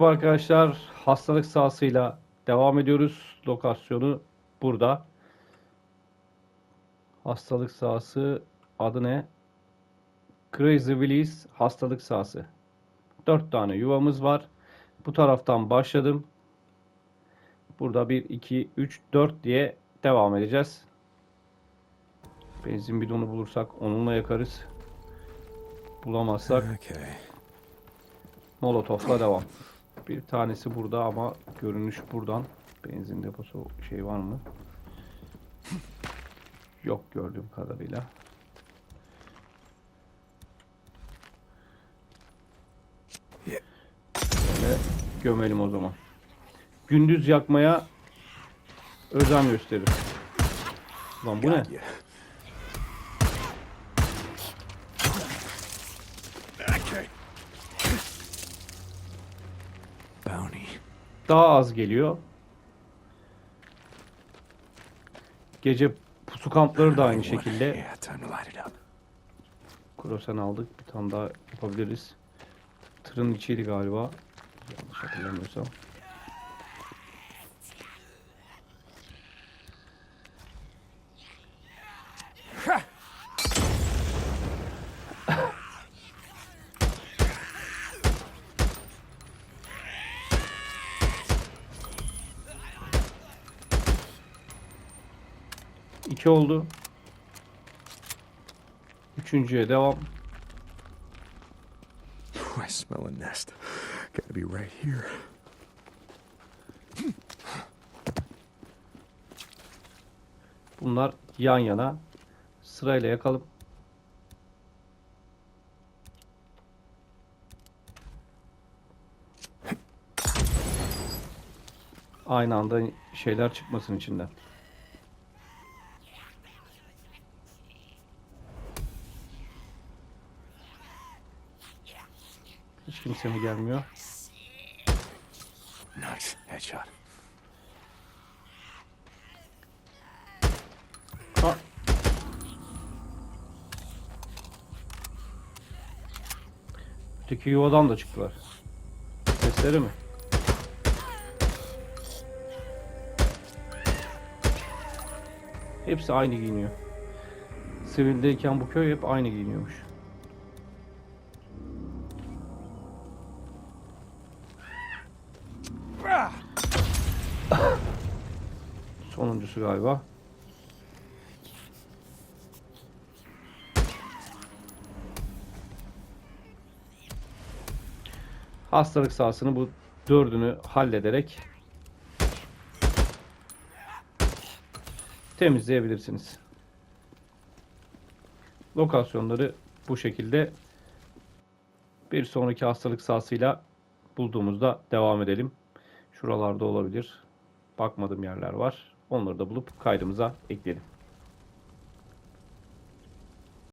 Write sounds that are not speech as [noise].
Bu arkadaşlar hastalık sahasıyla devam ediyoruz. Lokasyonu burada. Hastalık sahası adı ne? Crazy Willis hastalık sahası. 4 tane yuvamız var. Bu taraftan başladım. Burada 1, 2, 3, 4 diye devam edeceğiz. Benzin bidonu bulursak onunla yakarız. Bulamazsak Okay. Molotof'la devam. Bir tanesi burada ama görünüş buradan. Benzin deposu şey var mı? Yok gördüğüm kadarıyla. Böyle gömelim o zaman. Gündüz yakmaya özen gösterir. Lan bu ne? Daha az geliyor. Gece pusu kampları da aynı şekilde. Krosen aldık. Bir tane daha yapabiliriz. Tırın içiydi galiba. Yanlış hatırlamıyorsam. İki oldu. Üçüncüye devam. [laughs] I smell a nest. Gotta be right here. Bunlar yan yana sırayla yakalım. Aynı anda şeyler çıkmasın içinden. Hiç kimse mi gelmiyor? Nice. Headshot. Ha. Öteki yuvadan da çıktılar. Sesleri mi? Hepsi aynı giyiniyor. Sivildeyken bu köy hep aynı giyiniyormuş. Sonuncusu galiba. Hastalık sahasını bu dördünü hallederek temizleyebilirsiniz. Lokasyonları bu şekilde bir sonraki hastalık sahasıyla bulduğumuzda devam edelim. Şuralarda olabilir. Bakmadığım yerler var. Onları da bulup kaydımıza ekleyelim.